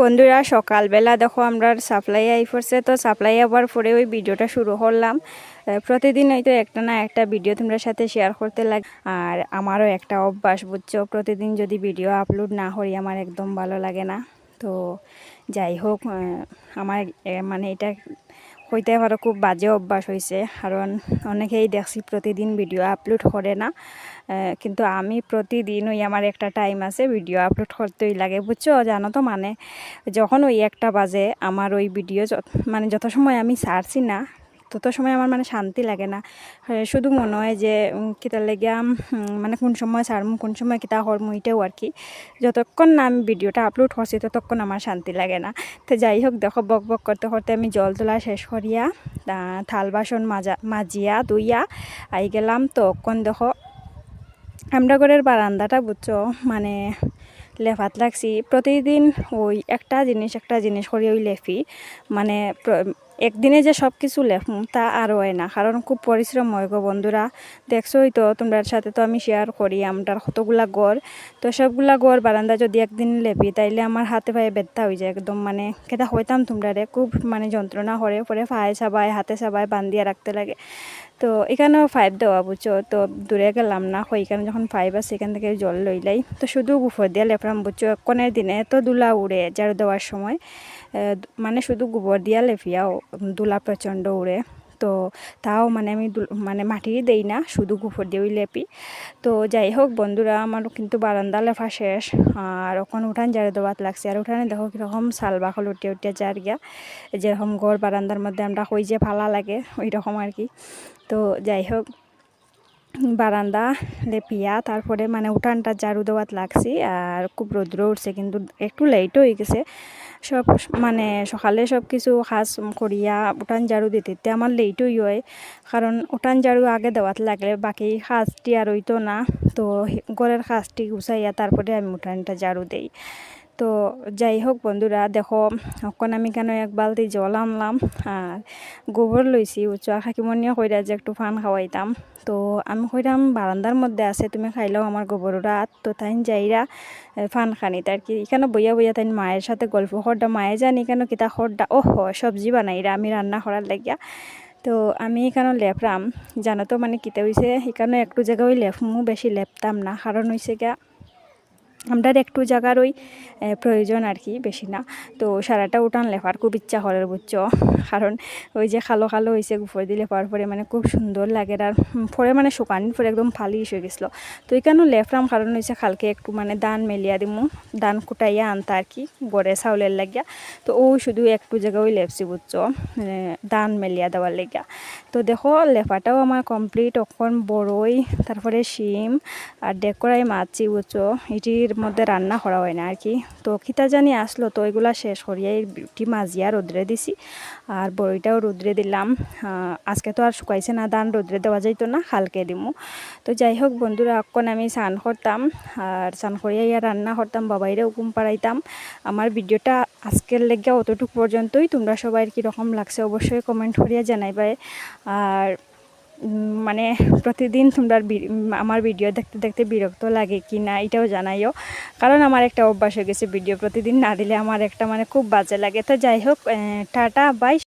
বন্ধুরা, সকালবেলা দেখো আমরা সাপ্লাই আই পড়ছে। তো সাপ্লাই আবার পরে ওই ভিডিওটা শুরু করলাম। প্রতিদিন হয়তো একটা না একটা ভিডিও তোমরা সাথে শেয়ার করতে লাগে। আর আমারও একটা অভ্যাস, বুঝছ? প্রতিদিন যদি ভিডিও আপলোড না করি, আমার একদম ভালো লাগে না। তো যাই হোক আমার মানে এটা হইতে পারো খুব বাজে অভ্যাস হয়েছে কারণ অনেকেই দেখছি প্রতিদিন ভিডিও আপলোড করে না। কিন্তু আমি প্রতিদিন ওই আমার একটা টাইম আছে ভিডিও আপলোড করতেই লাগে বুঝছ জানো তো মানে। যখন ওই একটা বাজে আমার ওই ভিডিও মানে যত সময় আমি ছাড়ছি না তত সময় আমার মানে শান্তি লাগে না। শুধু মনে হয় যে কিতা লেগিয়া মানে কোন সময় ছাড়মু কোন সময় কিতা করমু এটাও আর কি। যতক্ষণ না আমি ভিডিওটা আপলোড করছি, ততক্ষণ আমার শান্তি লাগে না। তো যাই হোক, দেখো, বক বক করতে করতে আমি জল তোলা শেষ করিয়া থাল বাসন মাজা, মাজিয়া, ধুইয়া আই গেলাম। তখন দেখো আমরা ঘরের বারান্দাটা বুঝছ মানে লেফাত লাগছি। প্রতিদিন ওই একটা জিনিস একটা জিনিস করে, ওই লেফি। মানে একদিনে যে সব কিছু লেফুম তা আর হয় না। কারণ খুব পরিশ্রম হয় গো বন্ধুরা। দেখছোই তো, তোমরার সাথে তো আমি শেয়ার করি আমার কতগুলা গড় তো সবগুলা গড় বারান্দা যদি একদিন লেপি, তাইলে আমার হাতে পায়ে ব্যথা হয়ে যায় একদম মানে কেটা হইতাম তোমরা রে খুব মানে যন্ত্রণা করে, পরে পায়ে চাবায়, হাতে চাবায়, বান্ধিয়া রাখতে লাগে। তো এখানেও ফাইভ দেওয়া, বুঝছ? তো দূরে গেলাম না হয় এখানে যখন ফাইভ আছে, এখান থেকে জল লইলাই। তো শুধু গুফর দিয়া লেপলাম বুঝছ? এক্ষণের দিনে এত দুলা উড়ে ঝাড়ু দেওয়ার সময়। মানে শুধু গোবর দিয়া লেপিয়াও। দুলা প্রচণ্ড উড়ে। তো তাও মানে আমি মানে মাটি দেই না, শুধু গুফর দিয়েই লেপি। তো যাই হোক বন্ধুরা আমারও কিন্তু বারান্দা লেফা শেষ। আর ওখান উঠান ঝাড়ু দেওয়াত লাগছে। আর উঠানে দেখো কীরকম সাল বাকল উঠে উঠে যার গিয়া, যেরকম ঘর বারান্দার মধ্যে আমরা কই যে ফালা লাগে ওই রকম আর কি। তো যাই হোক, বারান্দা লেপিয়া, তারপরে মানে উঠানটা ঝাড়ু দেওয়াত লাগছি। আর খুব রৌদ্র উঠছে, কিন্তু একটু লেট হয়ে গেছে। সব মানে সকালে সব কিছু খাস করিয়া উঠান ঝাড়ু দিতে দিতে আমার লেটই হয়। কারণ উঠান ঝাড়ু আগে দেওয়াত লাগলে বাকি সাজটি আর হইতো না। তো ঘরের সাজটি গুছাইয়া তারপরে আমি উঠানটা ঝাড়ু দেই। তো যাই হোক বন্ধুরা, দেখো এখন আমি কেন এক বালতি জল আনলাম, আর গোবর লইছি উচ্চ খাকিমনিয়া কইরা যে একটু ফান খাওয়াইতাম। তো আমি কইরাম, বারান্দার মধ্যে আছে, তুমি খাইলেও আমার গোবর রাত, তো তাই যাইরা ফান খানি। তার কি এখানে বইয়া বইয়া তাই মায়ের সাথে গল্প খরডা মায়ে জানি কেন কিতা খরডা ও সবজি বানাইরা আমি রান্না করার লাগিয়া। তো আমি এখানে লেপরাম, জানো তো মানে কিতা হয়েছে এখানে একটু জায়গা ওই লেপমু বেশি লেপতাম না, কারণ হয়েছে গা আমরা একটু জায়গার ওই প্রয়োজন আর কি বেশি না। তো সারাটা উঠান লেফার খুব ইচ্ছা করে বুঝছ? কারণ ওই যে খালো খালো হয়েছে গুফর দিলে পাওয়ার পরে মানে খুব সুন্দর লাগে। আর পরে মানে শুকানির পরে একদম ফালিশ হয়ে গেছিল। তো এখানে লেফরাম কারণ হয়েছে খালকে একটু মানে দান মেলিয়া দিমু। দান কুটাইয়া আনতা আর কি, গড়ে চাউলের লাগিয়া। তো ও শুধু একটু জায়গা ওই লেপছি বুঝছ? মানে দান মেলিয়া দেওয়ার লাগিয়া। তো দেখো লেফাটাও আমার কমপ্লিট এখন বড়ই, তারপরে শিম আর ডেকোরাই মাছি বুঝছ? এটির মধ্যে রান্না করা হয় না আর কি। তো খিতা জানি আসলো, তো এগুলা শেষ করিয়া এটি মাজিয়া রোদ্রে দিছি। আর বড়িটাও রোদ্রে দিলাম। আজকে তো আর শুকাইছে না, ধান রোদ্রে দেওয়া যাইতো না, হালকে দিমু। তো যাই হোক বন্ধুরা, এখন আমি স্নান করতাম। আর স্নান করিয়া ইয়া রান্না করতাম বাবাইরে হুকুম পাড়াইতাম। আমার ভিডিওটা আজকের লেগে অতটুকু পর্যন্তই। তোমরা সবাই কীরকম লাগছে অবশ্যই কমেন্ট করিয়া জানাইবে আর মানে প্রতিদিন তোমরা আমার ভিডিও দেখতে দেখতে বিরক্ত লাগে কি না এটাও জানাইও। কারণ আমার একটা অভ্যাস হয়ে গেছে ভিডিও প্রতিদিন না দিলে আমার একটা মানে খুব বাজে লাগে। তো যাই হোক টাটা, বাই।